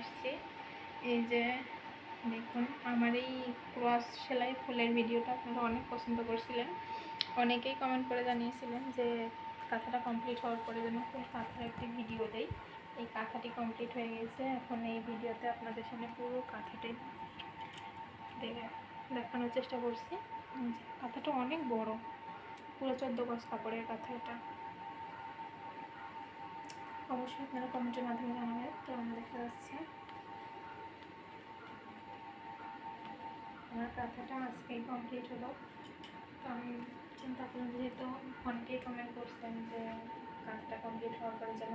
আসছি। এই যে দেখুন, আমার এই ক্রস সেলাই ফুলের ভিডিওটা আপনারা অনেক পছন্দ করছিলেন। অনেকেই কমেন্ট করে জানিয়েছিলেন যে কাঁথাটা কমপ্লিট হওয়ার পরে যেন ফুল কাঁথার একটি ভিডিও দেই। এই কাঁথাটি কমপ্লিট হয়ে গেছে। এখন এই ভিডিওতে আপনাদের সামনে পুরো কাঁথাটাই দেখে, দেখানোর চেষ্টা করছি। কাঁথাটা অনেক বড়। পুরো চোদ্দ গজ কাপড়ের কাঁথা এটা। অবশ্যই আপনারা কমেন্টের মাধ্যমে আমার কাঁথাটা আজকেই কমপ্লিট হলো। তো আমি চিন্তা করলাম যেহেতু অনেকেই কমেন্ট করছেন যে কাঁথাটা কমপ্লিট হওয়ার পরে যেন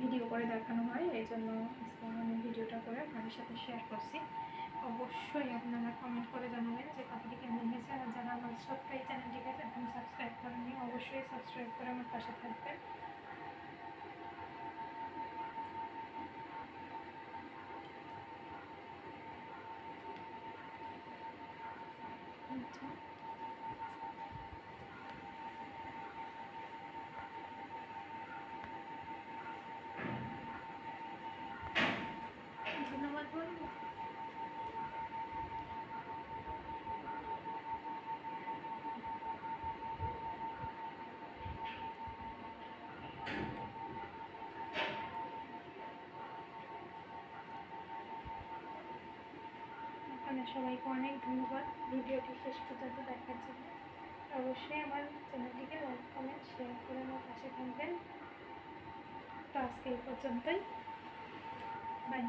ভিডিও করে দেখানো হয়, এই জন্য আজকে আমি ভিডিওটা করে আপনাদের সাথে শেয়ার করছি। অবশ্যই আপনারা কমেন্ট করে জানাবেন যে কাঁথাটি কেমন হয়েছে আর যারা আমার ছোট্ট এই চ্যানেলটিকে এখন সাবস্ক্রাইব করেননি, অবশ্যই সাবস্ক্রাইব করে আমার পাশে থাকবেন। আচ্ছা আপনাদের সবাইকে অনেক ধন্যবাদ। ভিডিওটি শেষ পর্যন্ত দেখার জন্য। অবশ্যই আমার চ্যানেলটিকে লাইক, কমেন্ট শেয়ার করে আমার পাশে থাকবেন। তো আজকে এই পর্যন্তই। বাই